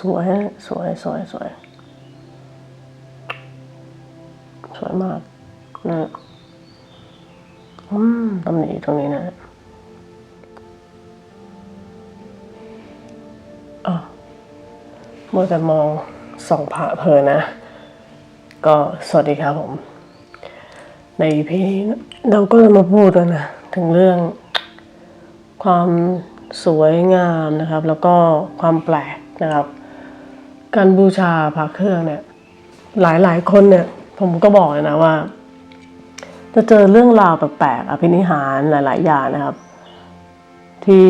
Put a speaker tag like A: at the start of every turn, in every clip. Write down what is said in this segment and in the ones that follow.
A: สวย สวย สวย สวย สวยมากนะอืมตำหนิตรงนี้นะอ๋อมัวแต่มองส่องผ่าเพลินนะ ก็สวัสดีครับผม ใน EP นี้เราก็จะมาพูดกันนะ ถึงเรื่องความสวยงามนะครับ แล้วก็ความแปลกนะครับ การบูชาพระเครื่องเนี่ย หลายหลายคนเนี่ย ผมก็บอกเลยนะว่า จะเจอเรื่องราวแปลกๆอภินิหารหลาย ๆ อย่างนะครับ ที่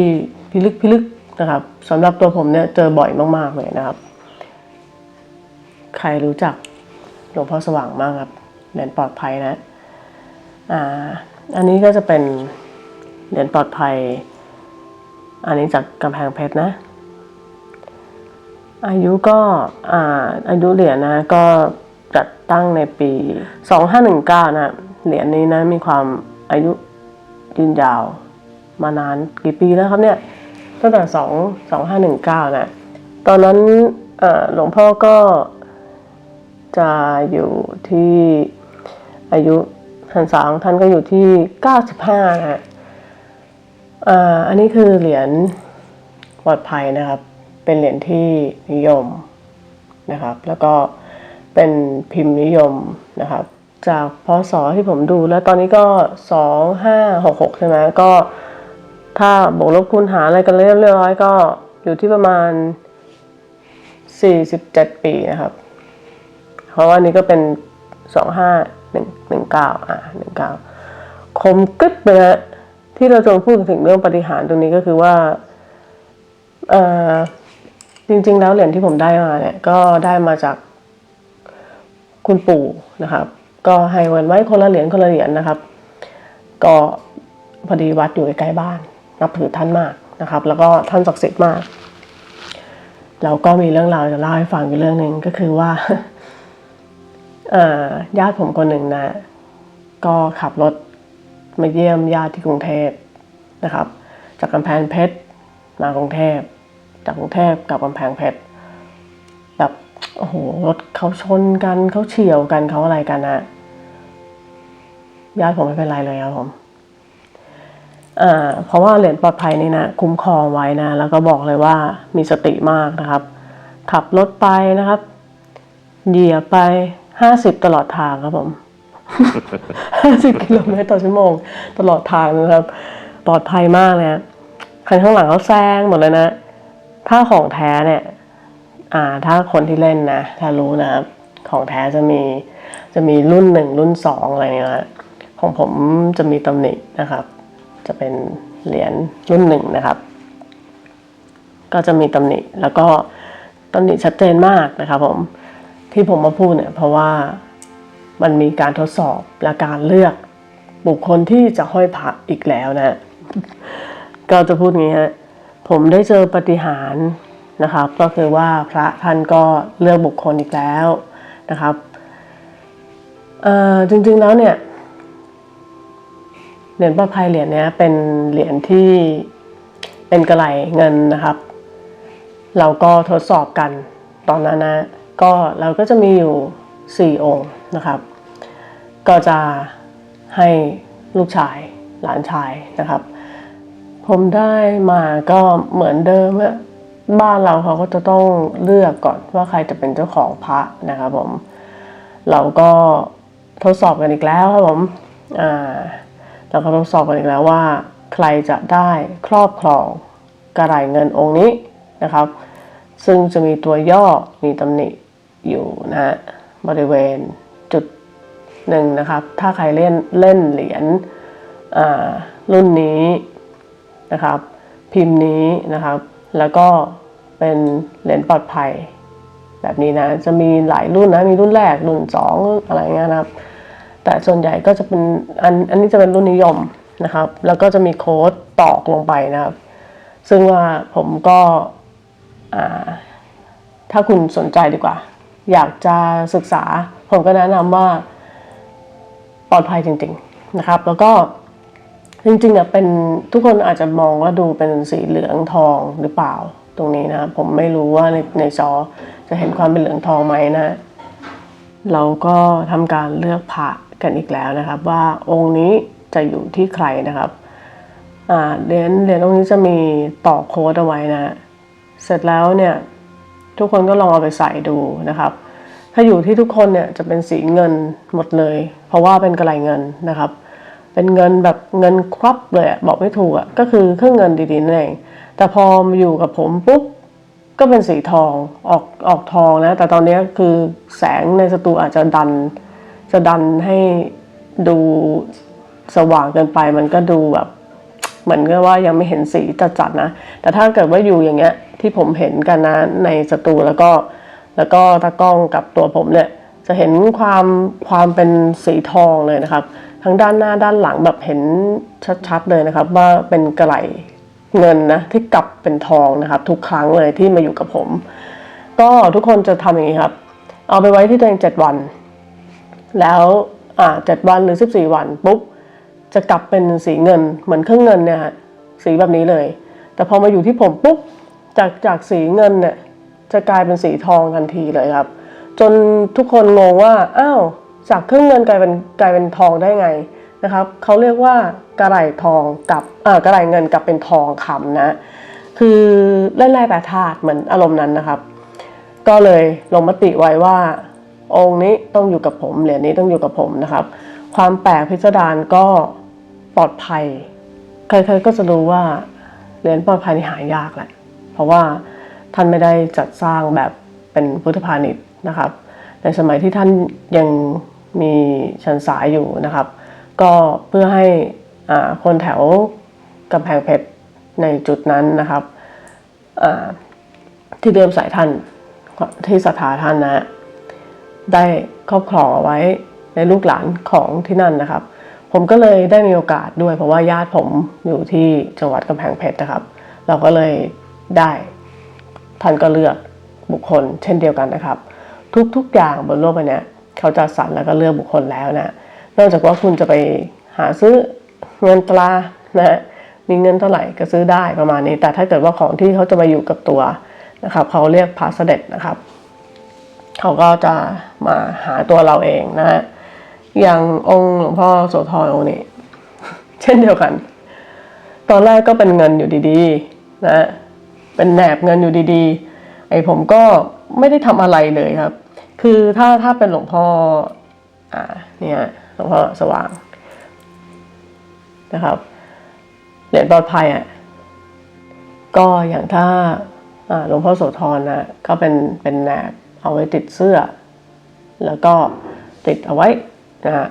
A: พิลึกพิลึกนะครับสำหรับตัวผมเนี่ยเจอบ่อยมาก ๆ เลยนะครับ ใครรู้จักหลวงพ่อสว่างมากครับเหรียญปลอดภัยนะอ่าอันนี้ก็จะเป็นเหรียญปลอดภัย อันนี้จากกำแพงเพชรนะ อายุก็อ่าอายุเหรียญนะก็จัดตั้งในปี 2519 นะเหรียญนี้นะมีความอายุยืนยาวมานานกี่ปีแล้วครับเนี่ยตั้งแต่ 2 2519 นะ ตอนนั้นหลวงพ่อก็จะอยู่ที่อายุพรรษาของท่านก็อยู่ที่ 95 นะฮะอ่าอันนี้คือเหรียญปลอดภัยนะครับ เป็นเหรียญที่นิยมนะครับ แล้วก็เป็นพิมพ์นิยมนะครับ จากพศที่ผมดูแล้วตอนนี้ก็ 2566 ใช่ไหมก็ถ้าบวกลบคูณหารอะไรกันเรียบร้อยก็อยู่ที่ประมาณ 47 ปีนะครับ เพราะว่านี้ก็เป็น 25119อ่า19 คมกึ๊บเลยนะที่เราจะพูดถึงเรื่องปฏิหารตรงนี้ก็คือว่า เอ่อ จริง ๆ แล้วเหรียญที่ผมได้มาเนี่ยก็ได้มาจากคุณปู่นะครับ ก็ให้เงินไว้คนละเหรียญคนละเหรียญนะครับ ก็พอดีวัดอยู่ใกล้ๆบ้าน นับถือท่านมากนะครับ แล้วก็ท่านศักดิ์สิทธิ์มากแล้วก็มีเรื่องราวจะเล่าให้ฟังอยู่เรื่องหนึ่งก็คือว่าญาติผมคนหนึ่งนะ ก็ขับรถมาเยี่ยมญาติที่กรุงเทพนะครับ จากกำแพงเพชรมากรุงเทพ จากกรุงเทพกับกำแพงเพชรแบบโอ้โหรถเขาชนกันเขาเฉียวกันเขาอะไรกันนะญาติผมไม่เป็นไรเลยครับผมเพราะว่าเหรียญปลอดภัยนี่นะคุ้มครองไว้นะ แล้วก็บอกเลยว่ามีสติมากนะครับ ขับรถไปนะครับเหยียบไปห้าสิบตลอดทางครับผมห้าสิบกิโลเมตรต่อชั่วโมง ตลอดทางนะครับ ปลอดภัยมากเลยนะคันข้างหลังเขาแซงหมดเลยนะ ถ้าของแท้เนี่ยอ่าถ้าคนที่เล่นนะ ถ้ารู้นะครับของแท้จะมีจะมีรุ่นหนึ่งรุ่นสองอะไรเงี้ยของผมจะมีตำหนินะครับ จะเป็นเหรียญรุ่นหนึ่งนะครับ ก็จะมีตำหนิแล้วก็ตำหนิชัดเจนมากนะครับผมที่ผมมาพูดเนี่ยเพราะว่ามันมีการทดสอบและการเลือกบุคคลที่จะห้อยพระอีกแล้วนะ ก็จะพูดงี้ฮะ ผมได้เจอปฏิหารนะครับ ก็คือว่าพระท่านก็เลือกบุคคลอีกแล้วนะครับจริงๆแล้วเนี่ยเหรียญปลอดภัยเหรียญนี้เป็นเหรียญที่เป็นกระไหลเงินนะครับ เราก็ทดสอบกันตอนนั้นนะก็เราก็จะมีอยู่ 4 องค์นะครับ ก็จะให้ลูกชายหลานชายนะครับ ผมได้มาก็เหมือนเดิมอะบ้านเราเขาก็จะต้องเลือกก่อนว่าใครจะเป็นเจ้าของพระนะครับผม เราก็ทดสอบกันอีกแล้วครับผมอ่าเราก็ทดสอบกันอีกแล้วว่า ใครจะได้ครอบครองกระไหลเงินองค์นี้นะครับ ซึ่งจะมีตัวย่อมีตำหนิอยู่นะฮะบริเวณจุดหนึ่งนะครับ ถ้าใครเล่นเล่นเหรียญรุ่นนี้ นะครับ พิมพ์นี้นะครับ แล้วก็เป็นเหรียญปลอดภัย แบบนี้นะ จะมีหลายรุ่นนะ มีรุ่นแรก รุ่นสองอะไรเงี้ยนะครับ แต่ส่วนใหญ่ก็จะเป็นอันอันนี้จะเป็นรุ่นนิยมนะครับ แล้วก็จะมีโค้ดตอกลงไปนะครับ ซึ่งว่าผมก็ถ้าคุณสนใจดีกว่า อยากจะศึกษา ผมก็แนะนำว่าปลอดภัยจริง ๆนะครับ แล้วก็ จริงๆอะเป็นทุกคนอาจจะมองว่าดูเป็นสีเหลืองทองหรือเปล่าตรงนี้นะ ผมไม่รู้ว่าในในจอจะเห็นความเป็นเหลืองทองไหมนะ เราก็ทำการเลือกพระกันอีกแล้วนะครับ ว่าองค์นี้จะอยู่ที่ใครนะครับเหรียญเหรียญองค์นี้จะมีต่อโค้ดเอาไว้นะ เสร็จแล้วเนี่ยทุกคนก็ลองเอาไปใส่ดูนะครับ ถ้าอยู่ที่ทุกคนเนี่ยจะเป็นสีเงินหมดเลย เพราะว่าเป็นกระไหลเงินนะครับ เป็นเงินแบบเงินควับเลยอะบอกไม่ถูกอะก็คือเครื่องเงินดีๆนั่นเองแต่พอมาอยู่กับผมปุ๊บก็เป็นสีทองออกออกทองนะ แต่ตอนนี้คือแสงในสตูอาจจะดัน จะดันให้ดูสว่างเกินไปมันก็ดูแบบ เหมือนกับว่ายังไม่เห็นสีจัดๆนะ แต่ถ้าเกิดว่าอยู่อย่างเงี้ยที่ผมเห็นกันนะในสตูแล้วก็ แล้วก็ตากล้องกับตัวผมเนี่ย จะเห็นความความเป็นสีทองเลยนะครับ ทั้งด้านหน้าด้านหลังแบบเห็นชัดๆเลยนะครับ ว่าเป็นกระไหลเงินนะที่กลับเป็นทองนะครับ ทุกครั้งเลยที่มาอยู่กับผม ก็ทุกคนจะทำอย่างนี้ครับ เอาไปไว้ที่ตัวเองเจ็ดวัน แล้วอ่าเจ็ดวันหรือสิบสี่วันปุ๊บจะกลับเป็นสีเงินเหมือนเครื่องเงินเนี่ยสีแบบนี้เลย แต่พอมาอยู่ที่ผมปุ๊บจากจากสีเงินเนี่ยจะกลายเป็นสีทองทันทีเลยครับ จนทุกคนงงว่าอ้าว จากเครื่องเงินกลายเป็นกลายเป็นทองได้ไงนะครับเขาเรียกว่ากระไหลทองกับอ่ากระไหลเงินกับเป็นทองคำนะ คือเล่นแร่แปรธาตุเหมือนอารมณ์นั้นนะครับ ก็เลยลงมติไว้ว่า องค์นี้ต้องอยู่กับผมเหรียญนี้ต้องอยู่กับผมนะครับ ความแปลกพิสดารก็ปลอดภัยใครๆก็จะรู้ว่าเหรียญปลอดภัยนี่หายากแหละ เพราะว่าท่านไม่ได้จัดสร้างแบบเป็นพุทธพาณิชย์นะครับ ในสมัยที่ท่านยัง มีชันสายอยู่นะครับ ก็เพื่อให้คนแถวกำแพงเพชรในจุดนั้นนะครับที่เดิมสายท่านที่ศรัทธาท่านนะได้ครอบครองเอาไว้ในลูกหลานของที่นั่นนะครับ ผมก็เลยได้มีโอกาสด้วย เพราะว่าญาติผมอยู่ที่จังหวัดกำแพงเพชรนะครับ เราก็เลยได้ท่านก็เลือกบุคคลเช่นเดียวกันนะครับ ทุกๆอย่างบนโลกใบนี้ เขาจัดสรรแล้วก็เลือกบุคคลแล้วนะนอกจากว่าคุณจะไปหาซื้อเงินตรานะฮะมีเงินเท่าไหร่ก็ซื้อได้ประมาณนี้ แต่ถ้าเกิดว่าของที่เขาจะมาอยู่กับตัวนะครับเขาเรียกพาสเด็นะครับเขาก็จะมาหาตัวเราเองนะฮะอย่างองค์หลวงพ่อโสธรองค์นี้ เช่นเดียวกัน ตอนแรกก็เป็นเงินอยู่ดีๆนะเป็นแหนบเงินอยู่ดีๆ ไอ้ผมก็ไม่ได้ทำอะไรเลยครับ คือถ้าถ้าเป็นหลวงพ่ออ่าเนี่ยหลวงพ่อสว่างนะครับเหรียญปลอดภัยอะก็อย่างถ้าหลวงพ่อโสธรนะก็เป็นเป็นแหนบเอาไว้ติดเสื้อ แล้วก็ติดเอาไว้นะฮะ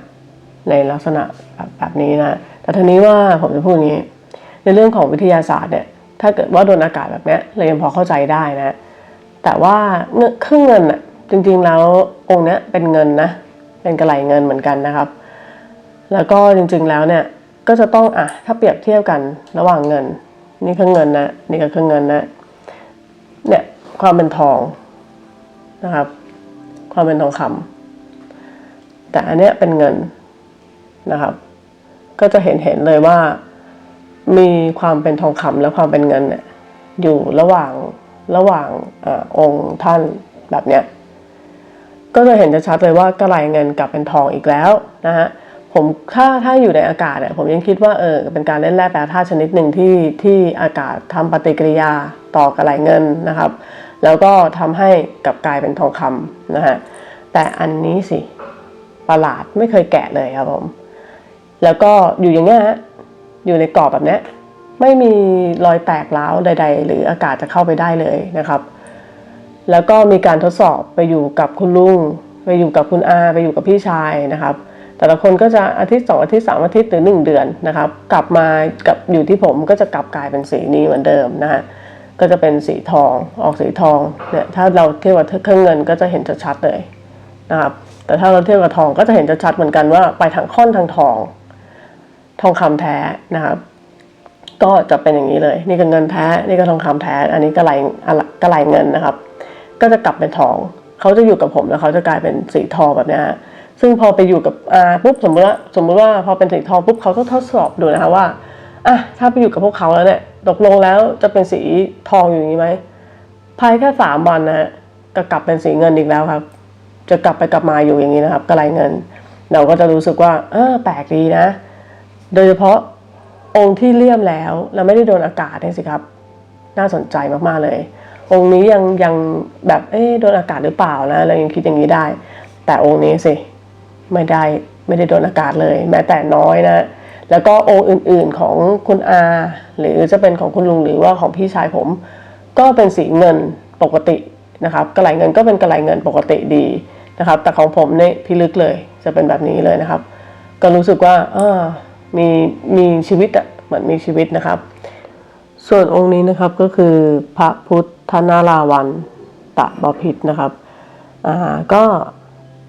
A: ในลักษณะแบบแบบนี้นะ แต่ทีนี้ว่าผมจะพูดอย่างนี้ ในเรื่องของวิทยาศาสตร์เนี่ย ถ้าเกิดว่าโดนอากาศแบบนี้เรายังพอเข้าใจได้นะ แต่ว่าเงินเครื่องเงินอะ จริงๆแล้วองค์เนี้ยเป็นเงินนะเป็นกระไหลเงินเหมือนกันนะครับ แล้วก็จริงๆแล้วเนี่ยก็จะต้องอะถ้าเปรียบเทียบกันระหว่างเงิน นี่คือเงินนะนี่ก็คือเงินนะเนี่ยความเป็นทองนะครับ ความเป็นทองคำแต่อันเนี้ยเป็นเงินนะครับ ก็จะเห็นเห็นเลยว่ามีความเป็นทองคำและความเป็นเงินเนี่ยอยู่ระหว่างระหว่างอองค์ท่านแบบเนี้ย ก็จะเห็นชัดเลยว่ากระไหลเงินกลับเป็นทองอีกแล้วนะฮะผมถ้าถ้าอยู่ในอากาศเนี่ยผมยังคิดว่าเออเป็นการเล่นแร่แปรธาตุชนิดหนึ่งที่ที่อากาศทำปฏิกิริยาต่อกระไหลเงินนะครับ แล้วก็ทำให้กลับกลายเป็นทองคำนะฮะแต่อันนี้สิประหลาดไม่เคยแกะเลยครับผมแล้วก็อยู่อย่างเงี้ยฮะอยู่ในกรอบแบบเนี้ยไม่มีรอยแตกร้าวใด ๆ หรืออากาศจะเข้าไปได้เลยนะครับ แล้วก็มีการทดสอบไปอยู่กับคุณลุงไปอยู่กับคุณอาไปอยู่กับพี่ชายนะครับ แต่ละคนก็จะอาทิตย์สองอาทิตย์สามอาทิตย์หรือหนึ่งเดือนนะครับ กลับมากับอยู่ที่ผมก็จะกลับกลายเป็นสีนี้เหมือนเดิมนะฮะก็จะเป็นสีทองออกสีทองเนี่ยถ้าเราเทียบกับเครื่องเงินก็จะเห็นชัดๆเลยนะครับแต่ถ้าเราเทียบกับทองก็จะเห็นชัดๆเหมือนกันว่าไปทางค่อนทางทอง ทองคำแท้นะครับ ก็จะเป็นอย่างนี้เลย นี่ก็เงินแท้นี่ก็ทองคำแท้ อันนี้ก็ไหลอะไรก็ไหลเงินนะครับ ก็จะกลับเป็นทอง เขาจะอยู่กับผมแล้วเขาจะกลายเป็นสีทองแบบนี้ฮะซึ่งพอไปอยู่กับอาปุ๊บสมมติว่าสมมติว่าพอเป็นสีทองปุ๊บเขาก็ทดสอบดูนะคะว่าอะถ้าไปอยู่กับพวกเขาแล้วเนี่ยตกลงแล้วจะเป็นสีทองอยู่อย่างนี้ไหมภายแค่สามวันนะฮะก็กลับเป็นสีเงินอีกแล้วครับ จะกลับไปกลับมาอยู่อย่างนี้นะครับกระไรเงิน เราก็จะรู้สึกว่าเออแปลกดีนะ โดยเฉพาะองค์ที่เลี่ยมแล้วแล้วไม่ได้โดนอากาศนี่สิครับ น่าสนใจมากๆเลย องค์นี้ยังยังแบบเอ๊โดนอากาศหรือเปล่านะเรายังคิดอย่างนี้ได้ แต่องค์นี้สิไม่ได้ไม่ได้โดนอากาศเลย แม้แต่น้อยนะ แล้วก็องค์อื่น ๆของคุณอา หรือจะเป็นของคุณลุงหรือว่าของพี่ชายผม ก็เป็นสีเงินปกตินะครับกระไหลเงินก็เป็นกระไหลเงินปกติดีนะครับ แต่ของผมเนี่ยพิลึกเลยจะเป็นแบบนี้เลยนะครับ ก็รู้สึกว่าเออมีมีชีวิตอะเหมือนมีชีวิตนะครับ ส่วนองค์นี้นะครับก็คือพระพุทธ ธนาราวันตะบพิษนะครับอ่าก็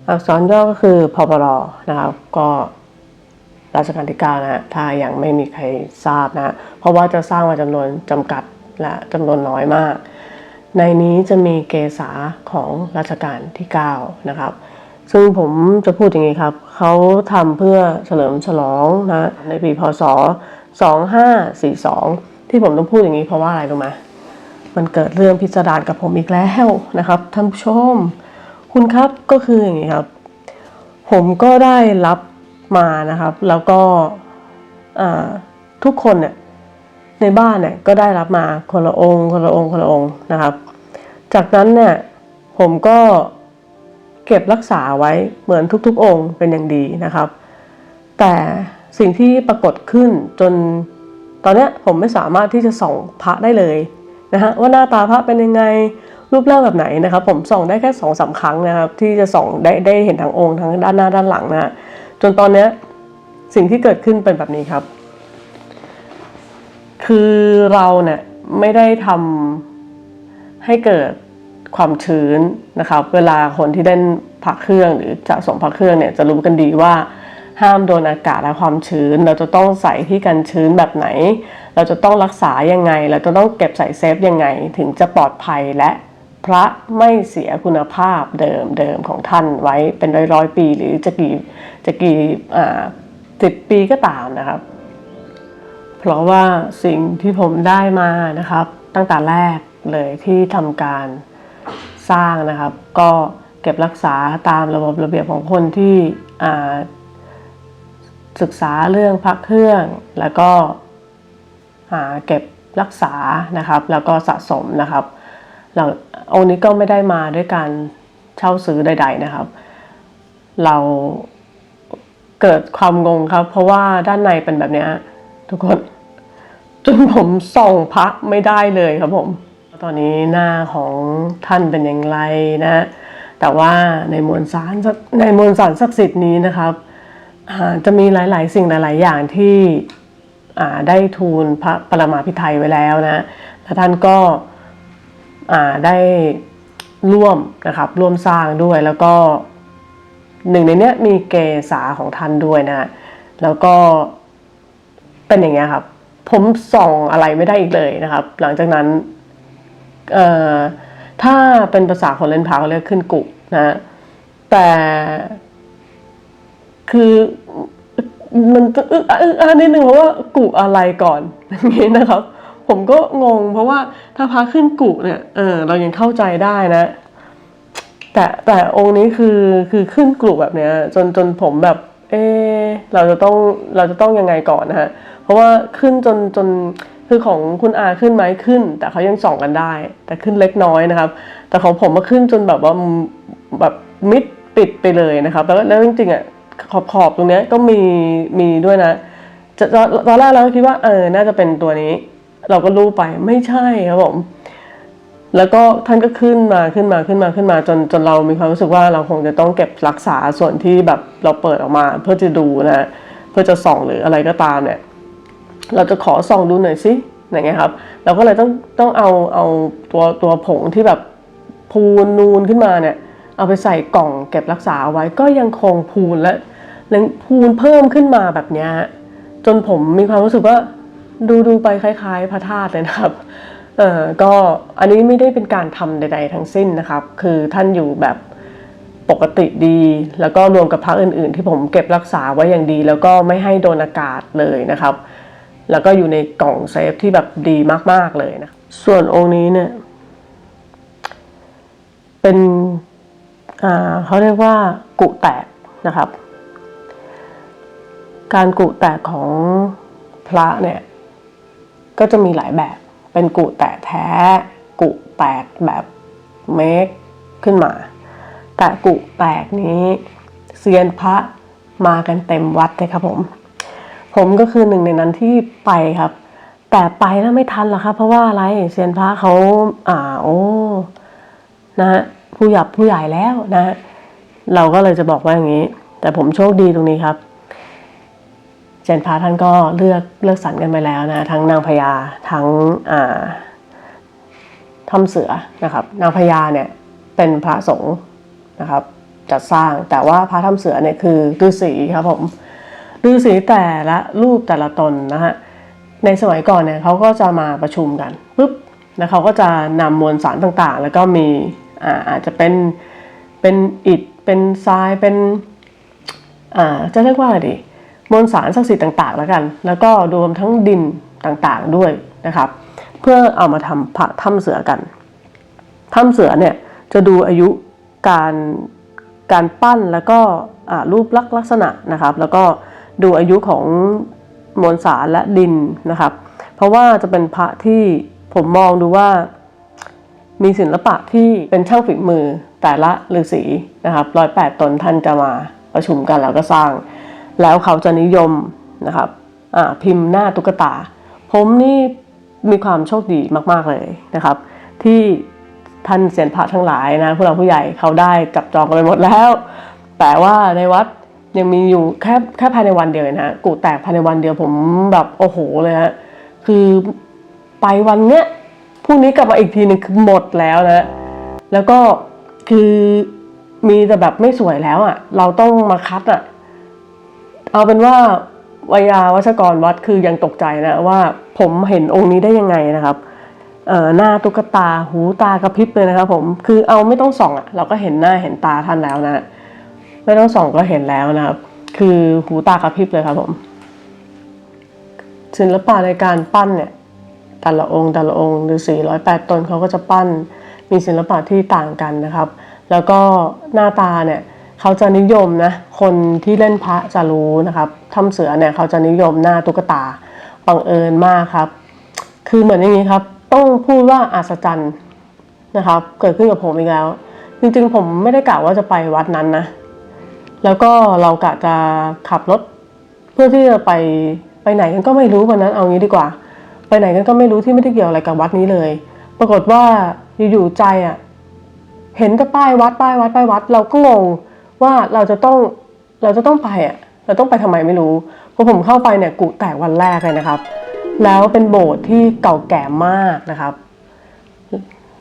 A: อักษรย่อก็คือพปรนะครับก็รัชกาลที่9นะฮะถ้ายังไม่มีใครทราบนะเพราะว่าจะสร้างมาจำนวนจำกัดและจำนวนน้อยมาก ในนี้จะมีเกษาของรัชกาลที่ 9 นะครับ ซึ่งผมจะพูดอย่างนี้ครับ เขาทำเพื่อเฉลิมฉลองนะในปีพศ 2542 ที่ผมต้องพูดอย่างนี้เพราะว่าอะไรรู้ไหม มันเกิดเรื่องพิสดารกับผมอีกแล้วนะครับท่านผู้ชม คุณครับก็คืออย่างนี้ครับ ผมก็ได้รับมานะครับ แล้วก็ทุกคนเนี่ยในบ้านเนี่ยก็ได้รับมาคนละองค์คนละองค์คนละองค์นะครับ จากนั้นเนี่ยผมก็เก็บรักษาไว้เหมือนทุกๆองค์เป็นอย่างดีนะครับ แต่สิ่งที่ปรากฏขึ้นจนตอนนี้ผมไม่สามารถที่จะส่องพระได้เลย นะฮะว่าหน้าตาพระเป็นยังไงรูปร่างแบบไหนนะครับ ผมส่องได้แค่สองสามครั้งนะครับ ที่จะส่องได้ได้เห็นทั้งองค์ทั้งด้านหน้าด้านหลังนะฮะจนตอนเนี้ยสิ่งที่เกิดขึ้นเป็นแบบนี้ครับ คือเราเนี่ยไม่ได้ทำให้เกิดความชื้นนะครับ เวลาคนที่เล่นพักเครื่องหรือจะส่งพักเครื่องเนี่ยจะรู้กันดีว่า ห้ามโดนอากาศและความชื้น เราจะต้องใส่ที่กันชื้นแบบไหน เราจะต้องรักษายังไง เราจะต้องเก็บใส่เซฟยังไง ถึงจะปลอดภัยและพระไม่เสียคุณภาพเดิมเดิมของท่านไว้เป็นร้อยร้อยปีหรือจะกี่จะกี่สิบปีก็ตามนะครับ เพราะว่าสิ่งที่ผมได้มานะครับ ตั้งแต่แรกเลยที่ทำการสร้างนะครับ ก็เก็บรักษาตามระบบระเบียบของคนที่อ่า ศึกษาเรื่องพักเครื่อง แล้วก็หาเก็บรักษานะครับ แล้วก็สะสมนะครับเราองค์นี้ก็ไม่ได้มาด้วยการเช่าซื้อใด ๆนะครับ เราเกิดความงงครับ เพราะว่าด้านในเป็นแบบเนี้ยทุกคนจนผมส่องพระไม่ได้เลยครับผม ตอนนี้หน้าของท่านเป็นอย่างไรนะ แต่ว่าในมวลสารในมวลสารศักดิ์สิทธิ์นี้นะครับ จะมีหลาย ๆ สิ่งหลาย ๆ อย่างที่ได้ทูลพระปรมาภิไธยไว้แล้วนะและท่านก็ได้ร่วมนะครับร่วมสร้างด้วยแล้วก็หนึ่งในเนี้ยมีเกษาของท่านด้วยนะ แล้วก็เป็นอย่างเงี้ยครับ ผมส่องอะไรไม่ได้อีกเลยนะครับ หลังจากนั้นเอ่อถ้าเป็นภาษาคนเล่นพาเขาเรียกขึ้นกุนะแต่ คือมันจะอึกอะอึกอนิดนึงเพราะว่ากุอะไรก่อนอย่างนี้นะครับ ผมก็งง เพราะว่าถ้าพาขึ้นกุเนี่ยเออเรายังเข้าใจได้นะ แต่แต่องค์นี้คือคือขึ้นกลุ่แบบเนี้ย จนจนผมแบบ เออเราจะต้องเราจะต้องยังไงก่อนนะฮะเพราะว่าขึ้นจนจนคือของคุณอาขึ้นไหมขึ้น แต่เขายังส่องกันได้ แต่ขึ้นเล็กน้อยนะครับ แต่ของผมมาขึ้นจนแบบว่าแบบมิดปิดไปเลยนะครับ แล้วแล้วจริงๆอะ ขอบขอบตรงเนี้ยก็มีมีด้วยนะจะตอนแรกเราก็คิดว่าเออน่าจะเป็นตัวนี้ เราก็รู้ไปไม่ใช่ครับผมแล้วก็ท่านก็ขึ้นมาขึ้นมาขึ้นมาขึ้นมาจนจนเรามีความรู้สึกว่าเราคงจะต้องเก็บรักษาส่วนที่แบบเราเปิดออกมา เพื่อจะดูนะเพื่อจะส่องหรืออะไรก็ตามเนี่ย เราจะขอส่องดูหน่อยสิอย่างเงี้ยครับ เราก็เลยต้องต้องเอาเอาตัวตัวผงที่แบบพูนนูนขึ้นมาเนี่ย เอาไปใส่กล่องเก็บรักษาเอาไว้ก็ยังคงพูนและ ยังพูนเพิ่มขึ้นมาแบบเนี้ยจนผมมีความรู้สึกว่าดูดูไปคล้าย ๆ พระธาตุเลยนะครับเออก็อันนี้ไม่ได้เป็นการทำใด ๆ ทั้งสิ้นนะครับ คือท่านอยู่แบบปกติดี แล้วก็รวมกับพระอื่น ๆ ที่ผมเก็บรักษาไว้อย่างดี แล้วก็ไม่ให้โดนอากาศเลยนะครับ แล้วก็อยู่ในกล่องเซฟที่แบบดีมาก ๆ เลยนะ ส่วนองค์นี้เนี่ย เป็น อ่าเขาเรียกว่ากุแตกนะครับ การกุแตกของพระเนี่ยก็จะมีหลายแบบ เป็นกุแตกแท้ กุแตกแบบเมคขึ้นมา แต่กุแตกนี้เซียนพระมากันเต็มวัดเลยครับผม ผมก็คือหนึ่งในนั้นที่ไปครับ แต่ไปแล้วไม่ทันหรอกครับ เพราะว่าอะไรเซียนพระเขาอ่าโอ้นะฮะผู้หยับผู้ใหญ่แล้วนะ เราก็เลยจะบอกว่าอย่างนี้ แต่ผมโชคดีตรงนี้ครับ จนพาท่านก็เลือกเลือกสรรกันไปแล้วนะทั้งนางพญาทั้งอ่าถ้ำเสือนะครับ นางพญาเนี่ยเป็นพระสงฆ์นะครับจัดสร้างแต่ว่าพระถ้ำเสือเนี่ยคือฤาษีครับผมฤาษีแต่ละรูปแต่ละตนนะฮะในสมัยก่อนเนี่ยเขาก็จะมาประชุมกันปุ๊บแล้วเขาก็จะนำมวลสารต่างๆ แล้วก็มีอาอาจจะเป็นเป็นอิฐเป็นทรายเป็นอ่าจะเรียกว่าอะไรดี มวลสารศักดิ์สิทธิ์ต่างๆแล้วกัน แล้วก็รวมทั้งดินต่างๆด้วยนะครับ เพื่อเอามาทำพระถ้ำเสือกันถ้ำเสือเนี่ยจะดูอายุการการปั้นแล้วก็รูปลักษณ์ลักษณะนะครับ แล้วก็ดูอายุของมวลสารและดินนะครับ เพราะว่าจะเป็นพระที่ผมมองดูว่ามีศิลปะที่เป็นช่างฝีมือแต่ละฤาษีนะครับร้อยแปดตนท่านจะมาประชุมกันแล้วก็สร้าง แล้วเขาจะนิยมนะครับพิมพ์หน้าตุ๊กตา ผมนี่มีความโชคดีมาก ๆ เลยนะครับ ที่ท่านเสียนพระทั้งหลายนะผู้หลักผู้ใหญ่เขาได้จับจองกันไปหมดแล้ว แต่ว่าในวัดยังมีอยู่แค่แค่ภายในวันเดียวนะกูแตกภายในวันเดียวผมแบบโอ้โหเลยฮะคือไปวันเนี้ยพรุ่งนี้กลับมาอีกทีหนึงคือหมดแล้วนะแล้วก็คือมีแต่แบบไม่สวยแล้วอะ่ะ เราต้องมาคัดอะ่ะ เอาเป็นว่าวยาวัชกรวัดคือยังตกใจนะว่าผมเห็นองค์นี้ได้ยังไงนะครับเอ่อหน้าตุ๊กตาหูตากระพริบเลยนะครับผมคือเอาไม่ต้องส่องอะ่ะเราก็เห็นหน้าเห็นตาท่านแล้วนะไม่ต้องส่องก็เห็นแล้วนะครับ คือหูตากระพริบเลยครับผมศิลปะในการปั้นเนี่ยแต่ละองค์แต่ละองค์หรือ408ตนเขาก็จะปั้นมีศิลปะที่ต่างกันนะครับ แล้วก็หน้าตาเนี่ย เขาจะนิยมนะคนที่เล่นพระจะรู้นะครับถ้ำเสือเนี่ยเขาจะนิยมหน้าตุ๊กตาบังเอิญมากครับ คือเหมือนอย่างนี้ครับ ต้องพูดว่าอัศจรรย์นะครับ เกิดขึ้นกับผมอีกแล้ว จริงๆผมไม่ได้กะว่าจะไปวัดนั้นนะ แล้วก็เรากะจะขับรถ เพื่อที่จะไปไปไหนกันก็ไม่รู้วันนั้นเอางี้ดีกว่า ไปไหนกันก็ไม่รู้ที่ไม่ได้เกี่ยวอะไรกับวัดนี้เลย ปรากฏว่าอยู่ๆใจอะเห็นแต่ป้ายวัดป้ายวัดป้ายวัด เราก็งง ว่าเราจะต้องเราจะต้องไปอะเราต้องไปทำไมไม่รู้พอผมเข้าไปเนี่ยกุแตกวันแรกเลยนะครับ แล้วเป็นโบสถ์ที่เก่าแก่มากนะครับ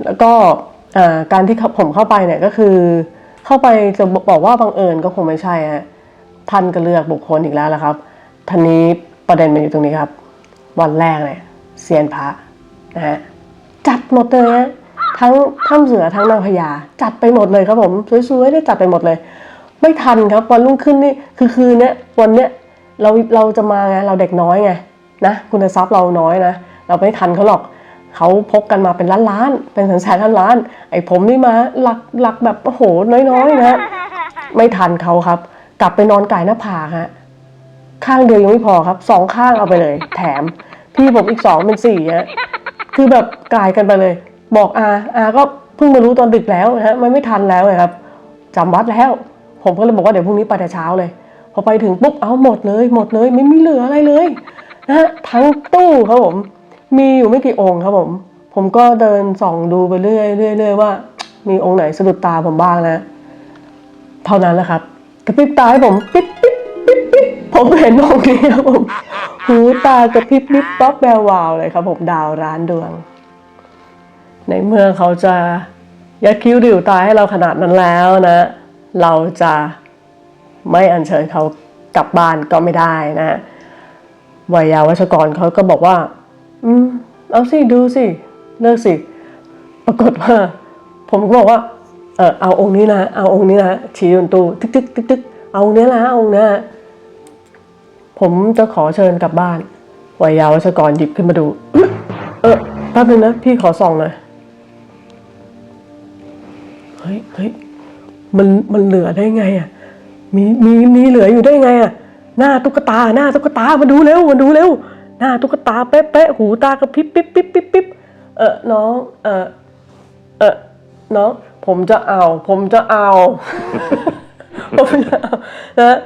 A: แล้วก็การที่ผมเข้าไปเนี่ยก็คือเข้าไปจะบอกว่าบังเอิญก็คงไม่ใช่ฮะท่านก็เลือกบุคคลอีกแล้วละครับท่านนี้ประเด็นมันอยู่ตรงนี้ครับ วันแรกเนี่ยเซียนพระนะฮะจัดหมดเลยฮะทั้งถ้ำเสือทั้งนางพญาจัดไปหมดเลยครับผมสวยๆได้จัดไปหมดเลย ไม่ทันครับวันรุ่งขึ้นนี่คือคืนเนี้ยวันเนี้ยเราเราจะมาไงเราเด็กน้อยไงนะคุณทรัพย์เราน้อยนะเราไม่ทันเขาหรอกเขาพกกันมาเป็นล้านล้านเป็นแสนแสนล้านล้าน ไอ้ผมนี่มาหลักหลักแบบโอ้โหน้อยๆนะไม่ทันเขาครับ กลับไปนอนไก่หน้าผากฮะข้างเดียวยังไม่พอครับสองข้างเอาไปเลย แถมพี่ผมอีกสองเป็นสี่ฮะคือแบบกลายกันไปเลย บอกอาอาก็เพิ่งมารู้ตอนดึกแล้วนะฮะมันไม่ทันแล้วครับจำวัดแล้ว ผมก็เลยบอกว่าเดี๋ยวพรุ่งนี้ไปแต่เช้าเลย พอไปถึงปุ๊บเอาหมดเลย หมดเลย ไม่มีเหลืออะไรเลยนะฮะทั้งตู้ครับผม มีอยู่ไม่กี่องค์ครับผม ผมก็เดินส่องดูไปเรื่อยเรื่อยเรื่อยว่า มีองค์ไหนสะดุดตาผมบ้างนะ เท่านั้นแหละครับกระพริบตาให้ผมปิ๊บปิ๊บปิ๊บปิ๊บผมเห็นองค์นี้ครับผมหูตากระพริบปิ๊บป๊อบแวววาวเลยครับ ผมดาวร้านดวง ในเมื่อเขาจะยัดคิ้วดิวตาให้เราขนาดนั้นแล้วนะ เราจะไม่อัญเชิญเขากลับบ้านก็ไม่ได้นะวัยาวัชกรเขาก็บอกว่า อืม เอาสิ ดูสิ เลิกสิ ปรากฏว่า ผมก็บอกว่า เออเอาองค์นี้นะ เอาองค์นี้นะชี้บนตูตึกตึกตึกตึกเอาองค์นี้นะเอาองค์นี้นะผมจะขอเชิญกลับบ้านวัยาวัชกรหยิบขึ้นมาดู เออแป๊บนึงนะ พี่ขอส่องหน่อย เฮ้ยเฮ้ย มันมันเหลือได้ไงอะมีมีมีเหลืออยู่ได้ไงอะหน้าตุ๊กตาหน้าตุ๊กตามาดูเร็วมาดูเร็วหน้าตุ๊กตาเป๊ะเป๊ะหูตากระพริบปิ๊บปิ๊บปิ๊บปิ๊บเออน้องเออเออน้องผมจะเอา ผมจะเอาผมจะเอานะ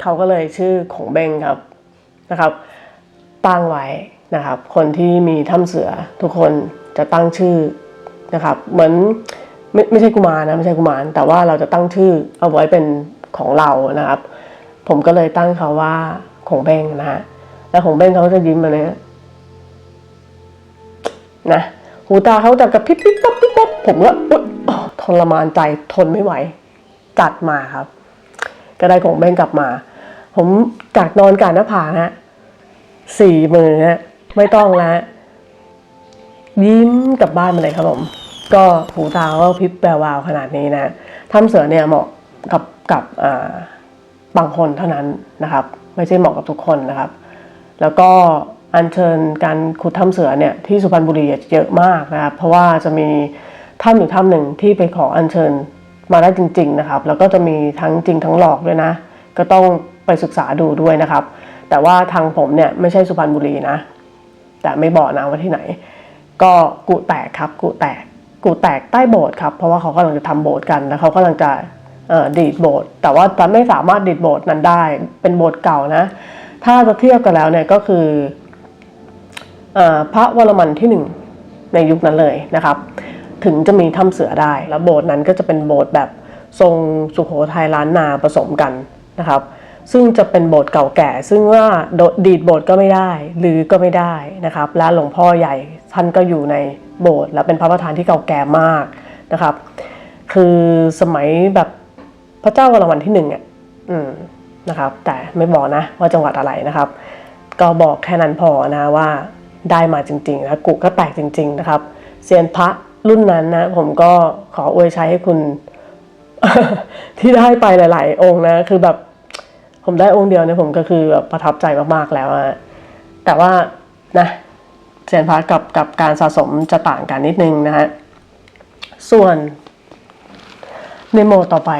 A: เขาก็เลยชื่อของเบงครับนะครับตั้งไว้นะครับ คนที่มีถ้ำเสือทุกคนจะตั้งชื่อนะครับ เหมือน ไม่ไม่ใช่กุมารนะไม่ใช่กุมารแต่ว่าเราจะตั้งชื่อเอาไว้เป็นของเรานะครับ ผมก็เลยตั้งเขาว่าขงเบ้งนะฮะแล้วขงเบ้งเขาจะยิ้มมาเลยนะหูตาเขาจะกระพริบปิ๊บปั๊บปิ๊บปั๊บผมก็อุ๊ยอ๋อทรมานใจทนไม่ไหว จัดมาครับ ก็ได้ของเบ้งกลับมา ผมจากนอนการหน้าผานะสี่มือฮะไม่ต้องแล้วยิ้มกลับบ้านมาเลยครับผม ก็หูตาก็พริบแวววาวขนาดนี้นะถ้ำเสือเนี่ยเหมาะกับกับบางคนเท่านั้นนะครับ ไม่ใช่เหมาะกับทุกคนนะครับ แล้วก็อัญเชิญการขุดถ้ำเสือเนี่ยที่สุพรรณบุรีเยอะมากนะครับ เพราะว่าจะมีถ้ำอยู่ถ้ำหนึ่งที่ไปขออัญเชิญมาได้จริง ๆนะครับ แล้วก็จะมีทั้งจริงทั้งหลอกด้วยนะ ก็ต้องไปศึกษาดูด้วยนะครับ แต่ว่าทางผมเนี่ยไม่ใช่สุพรรณบุรีนะ แต่ไม่บอกนะว่าที่ไหน ก็กุแตกครับกุแตก กุแตกใต้โบสถ์ครับ เพราะว่าเขากำลังจะทำโบสถ์กันแล้วเขากำลังจะดีดโบสถ์แต่ว่าจะไม่สามารถดีดโบสถ์นั้นได้ เป็นโบสถ์เก่านะ ถ้าจะเทียบกันแล้วเนี่ยก็คืออพระวรมันที่หนึ่งในยุคนั้นเลยนะครับ ถึงจะมีถ้ำเสือได้ แล้วโบสถ์นั้นก็จะเป็นโบสถ์แบบทรงสุโขทัยล้านนาผสมกันนะครับ ซึ่งจะเป็นโบสถ์เก่าแก่ ซึ่งว่าดดีดโบสถ์ก็ไม่ได้หรือก็ไม่ได้นะครับและหลวงพ่อใหญ่ ท่านก็อยู่ในโบสถ์และเป็นพระประธานที่เก่าแก่มากนะครับ คือสมัยแบบพระเจ้าวรมันที่หนึ่งอะอืมนะครับ แต่ไม่บอกนะว่าจังหวัดอะไรนะครับ ก็บอกแค่นั้นพอนะว่าได้มาจริงๆแล้วกุก็แตกจริง ๆ นะครับเซียนพระรุ่นนั้นนะผมก็ขออวยชัยให้คุณ ที่ได้ไปหลาย ๆ องค์นะ คือแบบผมได้องค์เดียวเนี่ยผมก็คือแบบประทับใจมากๆแล้วอะแต่ว่านะ เซียนพระกับกับการสะสมจะต่างกันนิดนึงนะฮะ ส่วนในโมดต่อไป